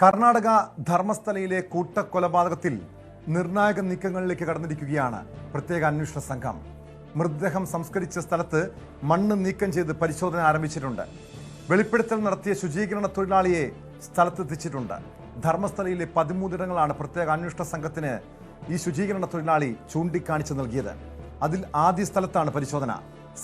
കർണാടക ധർമ്മസ്ഥലയിലെ കൂട്ടക്കൊലപാതകത്തിൽ നിർണായക നീക്കങ്ങളിലേക്ക് കടന്നിരിക്കുകയാണ് പ്രത്യേക അന്വേഷണ സംഘം. മൃതദേഹം സംസ്കരിച്ച സ്ഥലത്ത് മണ്ണ് നീക്കം ചെയ്ത് പരിശോധന ആരംഭിച്ചിട്ടുണ്ട്. വെളിപ്പെടുത്തൽ നടത്തിയ ശുചീകരണ തൊഴിലാളിയെ സ്ഥലത്തെത്തിച്ചിട്ടുണ്ട്. ധർമ്മസ്ഥലയിലെ പതിമൂന്നിടങ്ങളാണ് പ്രത്യേക അന്വേഷണ സംഘത്തിന് ഈ ശുചീകരണ തൊഴിലാളി ചൂണ്ടിക്കാണിച്ചു നൽകിയത്. അതിൽ ആദ്യ സ്ഥലത്താണ് പരിശോധന.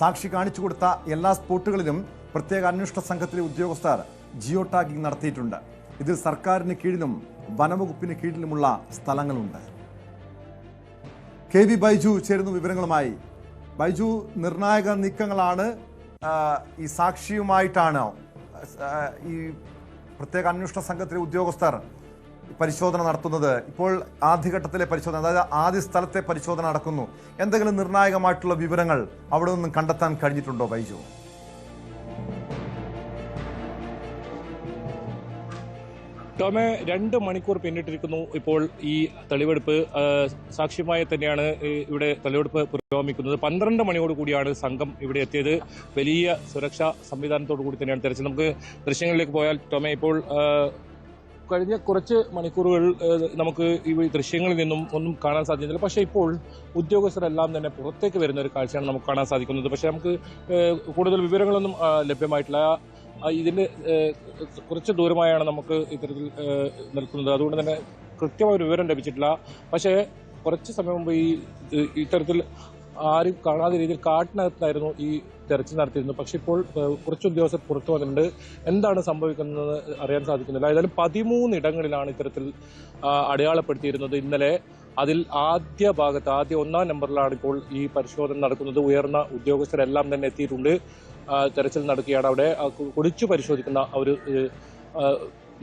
സാക്ഷി കാണിച്ചു കൊടുത്ത എല്ലാ സ്പോട്ടുകളിലും പ്രത്യേക അന്വേഷണ സംഘത്തിലെ ഉദ്യോഗസ്ഥർ ജിയോ ടാഗിംഗ് നടത്തിയിട്ടുണ്ട്. ഇതിൽ സർക്കാരിന് കീഴിലും വനവകുപ്പിന് കീഴിലുമുള്ള സ്ഥലങ്ങളുണ്ട്. കെ വി ബൈജു ചേരുന്ന വിവരങ്ങളുമായി. ബൈജു നിർണായക നീക്കങ്ങളാണ് ഈ സാക്ഷിയുമായിട്ടാണ് ഈ പ്രത്യേക അന്വേഷണ സംഘത്തിലെ ഉദ്യോഗസ്ഥർ പരിശോധന നടത്തുന്നത്. ഇപ്പോൾ ആദ്യഘട്ടത്തിലെ പരിശോധന അതായത് ആദ്യ സ്ഥലത്തെ പരിശോധന നടക്കുന്നു. എന്തെങ്കിലും നിർണായകമായിട്ടുള്ള വിവരങ്ങൾ അവിടെ നിന്നും കണ്ടെത്താൻ കഴിഞ്ഞിട്ടുണ്ടോ ബൈജു? ടോമെ രണ്ട് മണിക്കൂർ പിന്നിട്ടിരിക്കുന്നു. ഇപ്പോൾ ഈ തെളിവെടുപ്പ് സാക്ഷ്യമായി തന്നെയാണ് ഇവിടെ തെളിവെടുപ്പ് പുരോഗമിക്കുന്നത്. പന്ത്രണ്ട് മണിയോട് കൂടിയാണ് സംഘം ഇവിടെ എത്തിയത്. വലിയ സുരക്ഷാ സംവിധാനത്തോടു കൂടി തന്നെയാണ് തെരച്ചിൽ. നമുക്ക് ദൃശ്യങ്ങളിലേക്ക് പോയാൽ ടോമെ ഇപ്പോൾ കഴിഞ്ഞ കുറച്ച് മണിക്കൂറുകൾ നമുക്ക് ഈ ദൃശ്യങ്ങളിൽ നിന്നും ഒന്നും കാണാൻ സാധിക്കുന്നില്ല പക്ഷേ ഇപ്പോൾ ഉദ്യോഗസ്ഥരെല്ലാം തന്നെ പുറത്തേക്ക് വരുന്ന ഒരു കാഴ്ചയാണ് നമുക്ക് കാണാൻ സാധിക്കുന്നത്. പക്ഷേ നമുക്ക് കൂടുതൽ വിവരങ്ങളൊന്നും ലഭ്യമായിട്ടില്ല. ആ, ഇതിന്റെ കുറച്ച് ദൂരമായാണ് നമുക്ക് ഇത്തരത്തിൽ നിൽക്കുന്നത്. അതുകൊണ്ട് തന്നെ കൃത്യമായ വിവരം ലഭിച്ചിട്ടില്ല. പക്ഷേ കുറച്ച് സമയം മുമ്പ് ഈ ഇത്തരത്തിൽ ആരും കാണാതെ രീതിയിൽ കാട്ടിനകത്തായിരുന്നു ഈ തെരച്ചിൽ നടത്തിയിരുന്നത്. പക്ഷെ ഇപ്പോൾ കുറച്ച് ഉദ്യോഗസ്ഥർ പുറത്തു വന്നിട്ടുണ്ട്. എന്താണ് സംഭവിക്കുന്നത് അറിയാൻ സാധിക്കുന്നില്ല. ഏതായാലും പതിമൂന്ന് ഇടങ്ങളിലാണ് ഇത്തരത്തിൽ അടയാളപ്പെടുത്തിയിരുന്നത് ഇന്നലെ. അതിൽ ആദ്യ ഭാഗത്ത് ആദ്യ ഒന്നാം നമ്പറിലാണ് ഇപ്പോൾ ഈ പരിശോധന നടക്കുന്നത്. ഉയർന്ന ഉദ്യോഗസ്ഥരെല്ലാം തന്നെ എത്തിയിട്ടുണ്ട്. തെരച്ചിൽ നടക്കുകയാണ്. അവിടെ കുടിച്ചു പരിശോധിക്കുന്ന ഒരു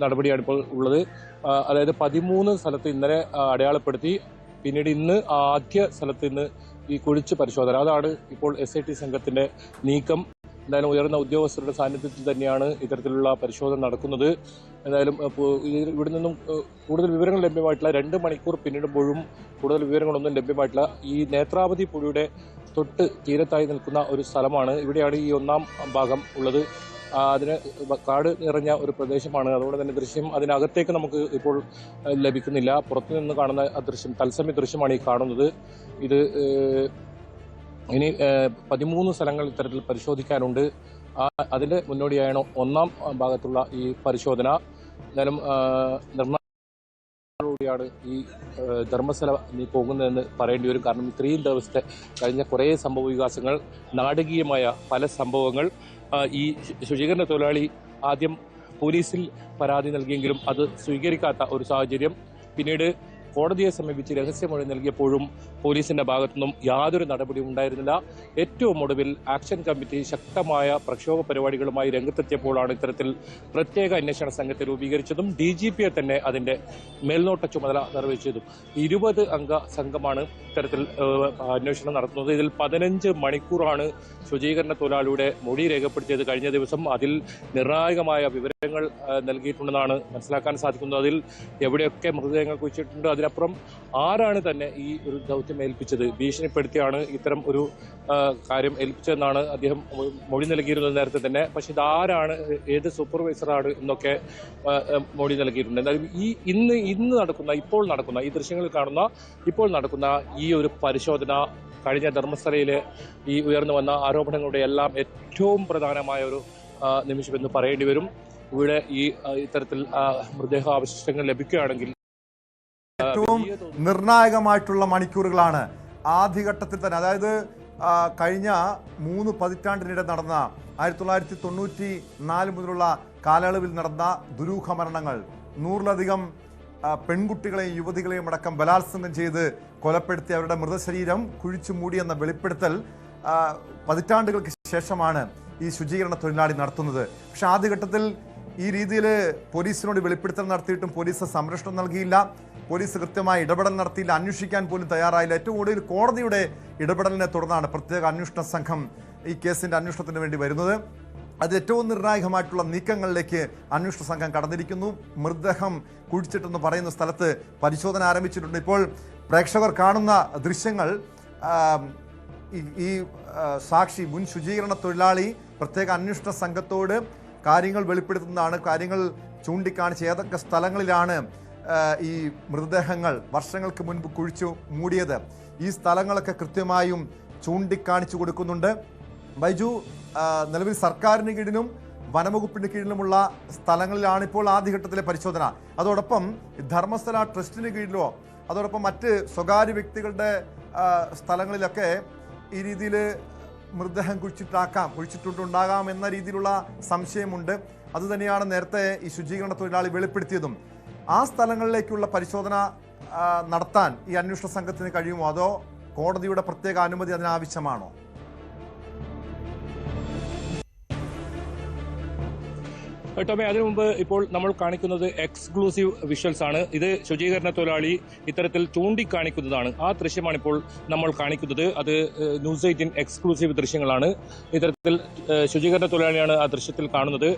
നടപടിയാണ് ഇപ്പോൾ ഉള്ളത്. അതായത് പതിമൂന്ന് സ്ഥലത്ത് ഇന്നലെ അടയാളപ്പെടുത്തി. പിന്നീട് ഇന്ന് ആദ്യ സ്ഥലത്ത് ഇന്ന് ഈ കുഴിച്ച് പരിശോധന. അതാണ് ഇപ്പോൾ എസ് ഐ ടി സംഘത്തിന്റെ നീക്കം. എന്തായാലും ഉയർന്ന ഉദ്യോഗസ്ഥരുടെ സാന്നിധ്യത്തിൽ തന്നെയാണ് ഇത്തരത്തിലുള്ള പരിശോധന നടക്കുന്നത്. എന്തായാലും ഇവിടെ നിന്നും കൂടുതൽ വിവരങ്ങൾ ലഭ്യമായിട്ടുള്ള രണ്ട് മണിക്കൂർ പിന്നിടുമ്പോഴും കൂടുതൽ വിവരങ്ങളൊന്നും ലഭ്യമായിട്ടില്ല ഈ നേത്രാവതി പുഴയുടെ തൊട്ട് തീരത്തായി നിൽക്കുന്ന ഒരു സ്ഥലമാണ്. ഇവിടെയാണ് ഈ ഒന്നാം ഭാഗം ഉള്ളത്. അതിന് കാട് നിറഞ്ഞ ഒരു പ്രദേശമാണ്. അതുകൊണ്ട് തന്നെ ദൃശ്യം അതിനകത്തേക്ക് നമുക്ക് ഇപ്പോൾ ലഭിക്കുന്നില്ല. പുറത്തു നിന്ന് കാണുന്ന ദൃശ്യം തത്സമയ ദൃശ്യമാണ് ഈ കാണുന്നത്. ഇത് ഇനി പതിമൂന്ന് സ്ഥലങ്ങൾ ഇത്തരത്തിൽ പരിശോധിക്കാനുണ്ട്. അതിന്റെ മുന്നോടിയായാണ് ഒന്നാം ഭാഗത്തുള്ള ഈ പരിശോധന. എന്തായാലും നിർമ്മാണോടെയാണ് ഈ ധർമ്മസ്ഥല നീ പോകുന്നതെന്ന് പറയേണ്ടി വരും. കാരണം ഇത്രയും ദിവസത്തെ കഴിഞ്ഞ കുറേ സംഭവ വികാസങ്ങൾ നാടകീയമായ പല സംഭവങ്ങൾ ഈ ശുചീകരണ തൊഴിലാളി ആദ്യം പോലീസിൽ പരാതി നൽകിയെങ്കിലും അത് സ്വീകരിക്കാത്ത ഒരു സാഹചര്യം. പിന്നീട് കോടതിയെ സമീപിച്ച് രഹസ്യമൊഴി നൽകിയപ്പോഴും പോലീസിന്റെ ഭാഗത്തുനിന്നും യാതൊരു നടപടിയും ഉണ്ടായിരുന്നില്ല. ഏറ്റവും ഒടുവിൽ ആക്ഷൻ കമ്മിറ്റി ശക്തമായ പ്രക്ഷോഭ പരിപാടികളുമായി രംഗത്തെത്തിയപ്പോഴാണ് ഇത്തരത്തിൽ പ്രത്യേക അന്വേഷണ സംഘത്തെ രൂപീകരിച്ചതും ഡി ജി പിയെ തന്നെ അതിന്റെ മേൽനോട്ട ചുമതല നിർവഹിച്ചതും. ഇരുപത് അംഗ സംഘമാണ് ഇത്തരത്തിൽ അന്വേഷണം നടത്തുന്നത്. ഇതിൽ പതിനഞ്ച് മണിക്കൂറാണ് ശുചീകരണ തൊഴിലാളിയുടെ മൊഴി രേഖപ്പെടുത്തിയത്. കഴിഞ്ഞ ദിവസം അതിൽ നിർണായകമായ വിവരങ്ങൾ നൽകിയിട്ടുണ്ടെന്നാണ് മനസ്സിലാക്കാൻ സാധിക്കുന്നത്. അതിൽ എവിടെയൊക്കെ മൃതദേഹങ്ങൾ കുഴിച്ചിട്ടുണ്ട് അതിനപ്പുറം ആരാണ് തന്നെ ഈ ഒരു ദൗത്യം ഏൽപ്പിച്ചത്? ഭീഷണിപ്പെടുത്തിയാണ് ഇത്തരം ഒരു കാര്യം ഏൽപ്പിച്ചതെന്നാണ് അദ്ദേഹം മൊഴി നൽകിയിരുന്നത് നേരത്തെ തന്നെ. പക്ഷെ ഇതാരാണ് ഏത് സൂപ്പർവൈസറാണ് എന്നൊക്കെ മൊഴി നൽകിയിട്ടുണ്ട്. എന്തായാലും ഈ ഇന്ന് ഇന്ന് നടക്കുന്ന ഇപ്പോൾ നടക്കുന്ന ഈ ദൃശ്യങ്ങളിൽ കാണുന്ന ഇപ്പോൾ നടക്കുന്ന ഈ ഒരു പരിശോധന കഴിഞ്ഞ ധർമ്മസ്ഥലയിലെ ഈ ഉയർന്നു വന്ന ആരോപണങ്ങളുടെ എല്ലാം ഏറ്റവും പ്രധാനമായ ഒരു നിമിഷമെന്ന് പറയേണ്ടി വരും. ഇവിടെ ഈ ഇത്തരത്തിൽ മൃതദേഹ മൃതദേഹാവശിഷ്ടങ്ങൾ ലഭിക്കുകയാണെങ്കിൽ ഏറ്റവും നിർണായകമായിട്ടുള്ള മണിക്കൂറുകളാണ് ആദ്യഘട്ടത്തിൽ തന്നെ. അതായത് കഴിഞ്ഞ മൂന്ന് പതിറ്റാണ്ടിനിടെ നടന്ന ആയിരത്തി തൊള്ളായിരത്തി തൊണ്ണൂറ്റി നാല് മുതലുള്ള കാലയളവിൽ നടന്ന ദുരൂഹ മരണങ്ങൾ നൂറിലധികം പെൺകുട്ടികളെയും യുവതികളെയും അടക്കം ബലാത്സംഗം ചെയ്ത് കൊലപ്പെടുത്തി അവരുടെ മൃതശരീരം കുഴിച്ചു മൂടിയെന്ന വെളിപ്പെടുത്തൽ പതിറ്റാണ്ടുകൾക്ക് ശേഷമാണ് ഈ ശുചീകരണ തൊഴിലാളി നടത്തുന്നത്. പക്ഷെ ആദ്യഘട്ടത്തിൽ ഈ രീതിയിൽ പോലീസിനോട് വെളിപ്പെടുത്തൽ നടത്തിയിട്ടും പോലീസ് സംരക്ഷണം നൽകിയില്ല. പോലീസ് കൃത്യമായി ഇടപെടൽ നടത്തിയില്ല. അന്വേഷിക്കാൻ പോലും തയ്യാറായില്ല. ഏറ്റവും കൂടുതൽ കോടതിയുടെ ഇടപെടലിനെ തുടർന്നാണ് പ്രത്യേക അന്വേഷണ സംഘം ഈ കേസിന്റെ അന്വേഷണത്തിന് വേണ്ടി വരുന്നത്. അത് ഏറ്റവും നിർണായകമായിട്ടുള്ള നീക്കങ്ങളിലേക്ക് അന്വേഷണ സംഘം കടന്നിരിക്കുന്നു. മൃതദേഹം കുഴിച്ചിട്ടെന്ന് പറയുന്ന സ്ഥലത്ത് പരിശോധന ആരംഭിച്ചിട്ടുണ്ട്. ഇപ്പോൾ പ്രേക്ഷകർ കാണുന്ന ദൃശ്യങ്ങൾ ഈ- സാക്ഷി മുൻ ശുചീകരണ തൊഴിലാളി പ്രത്യേക അന്വേഷണ സംഘത്തോട് കാര്യങ്ങൾ വെളിപ്പെടുത്തുന്നതാണ്. കാര്യങ്ങൾ ചൂണ്ടിക്കാണിച്ച് ഏതൊക്കെ സ്ഥലങ്ങളിലാണ് ഈ മൃതദേഹങ്ങൾ വർഷങ്ങൾക്ക് മുൻപ് കുഴിച്ചു മൂടിയത്. ഈ സ്ഥലങ്ങളൊക്കെ കൃത്യമായും ചൂണ്ടിക്കാണിച്ചു കൊടുക്കുന്നുണ്ട്. ബൈജു നിലവിൽ സർക്കാരിന് കീഴിലും വനംവകുപ്പിന് കീഴിലുമുള്ള സ്ഥലങ്ങളിലാണ് ഇപ്പോൾ ആദ്യഘട്ടത്തിലെ പരിശോധന. അതോടൊപ്പം ധർമ്മസ്ഥല ട്രസ്റ്റിന് കീഴിലോ അതോടൊപ്പം മറ്റ് സ്വകാര്യ വ്യക്തികളുടെ സ്ഥലങ്ങളിലൊക്കെ ഈ രീതിയിൽ മൃതദേഹം കുഴിച്ചിട്ടാക്കാം കുഴിച്ചിട്ടുണ്ടാകാം എന്ന രീതിയിലുള്ള സംശയമുണ്ട്. അതുതന്നെയാണ് നേരത്തെ ഈ ശുചീകരണ തൊഴിലാളി വെളിപ്പെടുത്തിയതും. ആ സ്ഥലങ്ങളിലേക്കുള്ള പരിശോധന നടത്താൻ ഈ അന്വേഷണ സംഘത്തിന് കഴിയുമോ? അതോ കോടതിയുടെ പ്രത്യേക അനുമതി അതിനാവശ്യമാണോ? ടോമെ അതിനു മുമ്പ് ഇപ്പോൾ നമ്മൾ കാണിക്കുന്നത് എക്സ്ക്ലൂസീവ് വിഷ്വൽസ് ആണ്. ഇത് ശുചീകരണ തൊഴിലാളി ഇത്തരത്തിൽ ചൂണ്ടിക്കാണിക്കുന്നതാണ്. ആ ദൃശ്യമാണ് ഇപ്പോൾ നമ്മൾ കാണിക്കുന്നത്. അത് ന്യൂസ് എയ്റ്റീൻ എക്സ്ക്ലൂസീവ് ദൃശ്യങ്ങളാണ്. ഇത്തരത്തിൽ ശുചീകരണ തൊഴിലാളിയാണ് ആ ദൃശ്യത്തിൽ കാണുന്നത്.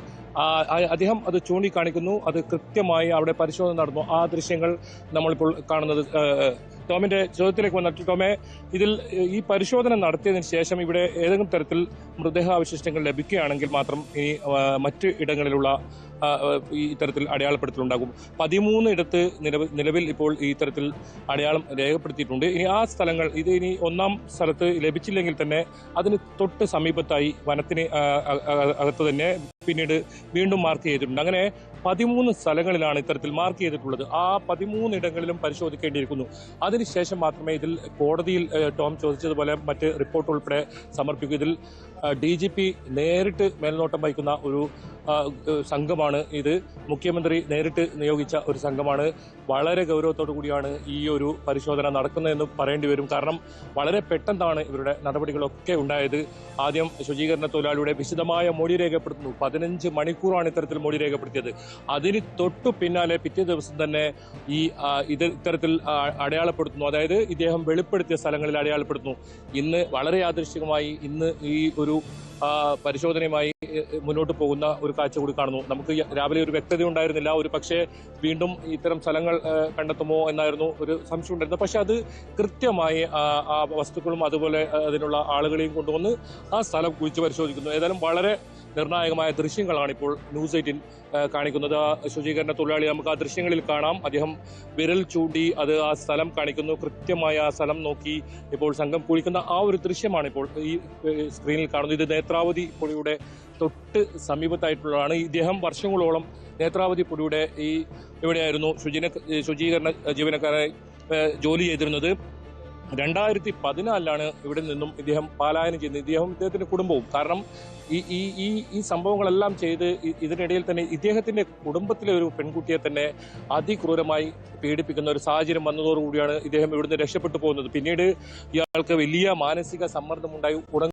അദ്ദേഹം അത് ചൂണ്ടിക്കാണിക്കുന്നു. അത് കൃത്യമായി അവിടെ പരിശോധന നടന്നു. ആ ദൃശ്യങ്ങൾ നമ്മളിപ്പോൾ കാണുന്നത് ടോമിന്റെ ചോദ്യത്തിലേക്ക് വന്നു. ടോമെ ഇതിൽ ഈ പരിശോധന നടത്തിയതിനു ശേഷം ഇവിടെ ഏതെങ്കിലും തരത്തിൽ മൃതദേഹാവശിഷ്ടങ്ങൾ ലഭിക്കുകയാണെങ്കിൽ മാത്രം ഇനി മറ്റ് ഇടങ്ങളിലുള്ള ഈ ഇത്തരത്തിൽ അടയാളപ്പെടുത്തലുണ്ടാകും. പതിമൂന്ന് ഇടത്ത് നിലവിൽ ഇപ്പോൾ ഈ തരത്തിൽ അടയാളം രേഖപ്പെടുത്തിയിട്ടുണ്ട്. ഇനി ആ സ്ഥലങ്ങൾ ഇത് ഇനി ഒന്നാം സ്ഥലത്ത് ലഭിച്ചില്ലെങ്കിൽ തന്നെ അതിന് തൊട്ട് സമീപത്തായി വനത്തിന് അകത്ത് തന്നെ പിന്നീട് വീണ്ടും മാർക്ക് ചെയ്തിട്ടുണ്ട്. അങ്ങനെ പതിമൂന്ന് സ്ഥലങ്ങളിലാണ് ഇത്തരത്തിൽ മാർക്ക് ചെയ്തിട്ടുള്ളത്. ആ പതിമൂന്ന് ഇടങ്ങളിലും പരിശോധിക്കേണ്ടിയിരിക്കുന്നു. അതിനുശേഷം മാത്രമേ ഇതിൽ കോടതിയിൽ ടോം ചോദിച്ചതുപോലെ മറ്റ് റിപ്പോർട്ട് ഉൾപ്പെടെ സമർപ്പിക്കും. ഇതിൽ ഡി ജി പി നേരിട്ട് മേൽനോട്ടം വഹിക്കുന്ന ഒരു സംഘമാണ് ഇത്. മുഖ്യമന്ത്രി നേരിട്ട് നിയോഗിച്ച ഒരു സംഘമാണ്. വളരെ ഗൗരവത്തോടു കൂടിയാണ് ഈ ഒരു പരിശോധന നടക്കുന്നതെന്ന് പറയേണ്ടി വരും. കാരണം വളരെ പെട്ടെന്നാണ് ഇവരുടെ നടപടികളൊക്കെ ഉണ്ടായത്. ആദ്യം ശുചീകരണ തൊഴിലാളിയുടെ വിശദമായ മൊഴി രേഖപ്പെടുത്തുന്നു. പതിനഞ്ച് മണിക്കൂറാണ് ഇത്തരത്തിൽ മൊഴി രേഖപ്പെടുത്തിയത്. അതിന് തൊട്ടു പിന്നാലെ പിറ്റേ ദിവസം തന്നെ ഈ ഇത് ഇത്തരത്തിൽ അടയാളപ്പെടുത്തുന്നു. അതായത് ഇദ്ദേഹം വെളിപ്പെടുത്തിയ സ്ഥലങ്ങളിൽ അടയാളപ്പെടുത്തുന്നു. ഇന്ന് വളരെ യാദൃശ്ചികമായി ഇന്ന് ഈ ഒരു പരിശോധനയുമായി മുന്നോട്ട് പോകുന്ന ഒരു കാഴ്ച കൂടി കാണുന്നു. നമുക്ക് രാവിലെ ഒരു വ്യക്തത ഉണ്ടായിരുന്നില്ല. ഒരു പക്ഷേ വീണ്ടും ഇത്തരം സ്ഥലങ്ങൾ കണ്ടെത്തുമോ എന്നായിരുന്നു ഒരു സംശയം ഉണ്ടായിരുന്നത് പക്ഷെ അത് കൃത്യമായി ആ, വസ്തുക്കളും അതുപോലെ അതിനുള്ള ആളുകളെയും കൊണ്ടുവന്ന് ആ സ്ഥലം കുഴിച്ച് പരിശോധിക്കുന്നു. ഏതായാലും വളരെ നിർണായകമായ ദൃശ്യങ്ങളാണ് ഇപ്പോൾ ന്യൂസ് എയ്റ്റീൻ കാണിക്കുന്നത്. ശുചീകരണ തൊഴിലാളി നമുക്ക് ആ ദൃശ്യങ്ങളിൽ കാണാം. അദ്ദേഹം വിരൽ ചൂണ്ടി അത് ആ സ്ഥലം കാണിക്കുന്നു. കൃത്യമായ ആ സ്ഥലം നോക്കി ഇപ്പോൾ സംഘം കുഴിക്കുന്ന ആ ഒരു ദൃശ്യമാണ് ഇപ്പോൾ ഈ സ്ക്രീനിൽ കാണുന്നത്. ഇത് നേത്രാവതി പുഴയുടെ തൊട്ട് സമീപത്തായിട്ടുള്ളതാണ്. ഇദ്ദേഹം വർഷങ്ങളോളം നേത്രാവതി പുഴയുടെ ഈ ഇവിടെയായിരുന്നു ശുചീന ശുചീകരണ ജീവനക്കാരായി ജോലി ചെയ്തിരുന്നത്. രണ്ടായിരത്തി പതിനാലിലാണ് ഇവിടെ നിന്നും ഇദ്ദേഹം പലായനം ചെയ്യുന്നത് ഇദ്ദേഹം ഇദ്ദേഹത്തിന്റെ കുടുംബവും. കാരണം ഈ ഈ ഈ ഈ സംഭവങ്ങളെല്ലാം ചെയ്ത് ഇതിനിടയിൽ തന്നെ ഇദ്ദേഹത്തിന്റെ കുടുംബത്തിലെ ഒരു പെൺകുട്ടിയെ തന്നെ അതിക്രൂരമായി പീഡിപ്പിക്കുന്ന ഒരു സാഹചര്യം വന്നതോടുകൂടിയാണ് ഇദ്ദേഹം ഇവിടുന്ന് രക്ഷപ്പെട്ടു പോകുന്നത്. പിന്നീട് ഇയാൾക്ക് വലിയ മാനസിക സമ്മർദ്ദമുണ്ടായി. ഉടൻ